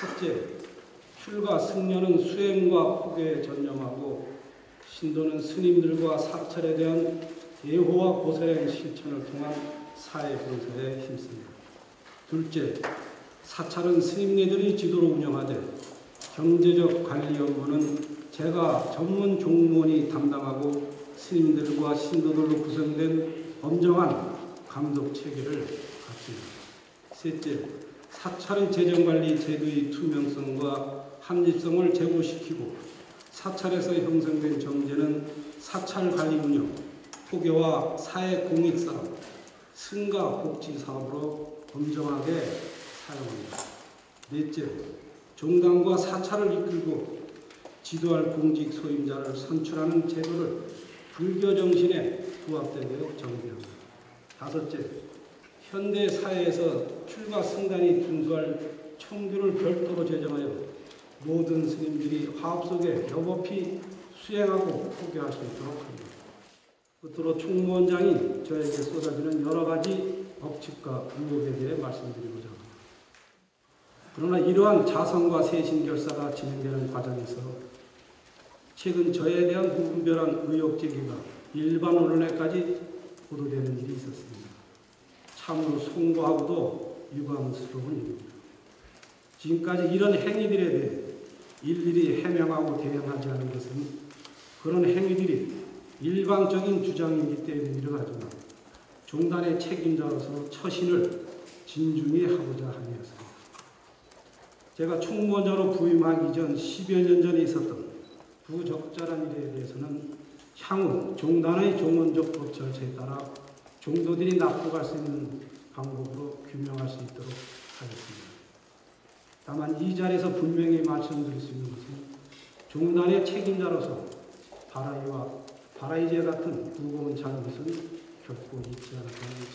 첫째, 출가 승려는 수행과 폭에 전념하고 신도는 스님들과 사찰에 대한 예호와 고사의 실천을 통한 사회 봉사에 힘씁니다. 둘째, 사찰은 스님네들이 지도로 운영하되 경제적 관리 업무는 제가 전문 종무원이 담당하고 스님들과 신도들로 구성된 엄정한 감독 체계를 갖습니다. 셋째, 사찰의 재정관리 제도의 투명성과 합리성을 제고시키고 사찰에서 형성된 정제는 사찰 관리 운영, 포교와 사회 공익 사업, 승가 복지 사업으로 엄정하게 사용합니다. 넷째, 종단과 사찰을 이끌고 지도할 공직 소임자를 선출하는 제도를 불교 정신에 부합되게 정비합니다. 다섯째, 현대 사회에서 출가 승단이 준수할 청규를 별도로 제정하여 모든 스님들이 화합 속에 여법히 수행하고 포교할 수 있도록 합니다. 끝으로 총무원장이 저에게 쏟아지는 여러 가지 법칙과 의혹에 대해 말씀드리고자 합니다. 그러나 이러한 자성과 세신결사가 진행되는 과정에서 최근 저에 대한 무분별한 의혹 제기가 일반 언론에까지 보도되는 일이 있었습니다. 참으로 송구하고도 유감스러운 일입니다. 지금까지 이런 행위들에 대해 일일이 해명하고 대응하지 않은 것은 그런 행위들이 일방적인 주장이기 때문이라 하지만 종단의 책임자로서 처신을 진중히 하고자 함이었습니다. 제가 총무원장으로 부임하기 전 10여 년 전에 있었던 부적절한 일에 대해서는 향후 종단의 종원적 법 절차에 따라 종도들이 납득할 수 있는 방법으로 규명할 수 있도록 하겠습니다. 다만 이 자리에서 분명히 말씀드릴 수 있는 것은 종단의 책임자로서 바라이와 바라이제 같은 무거운 잘못은 결코 있지 않았다는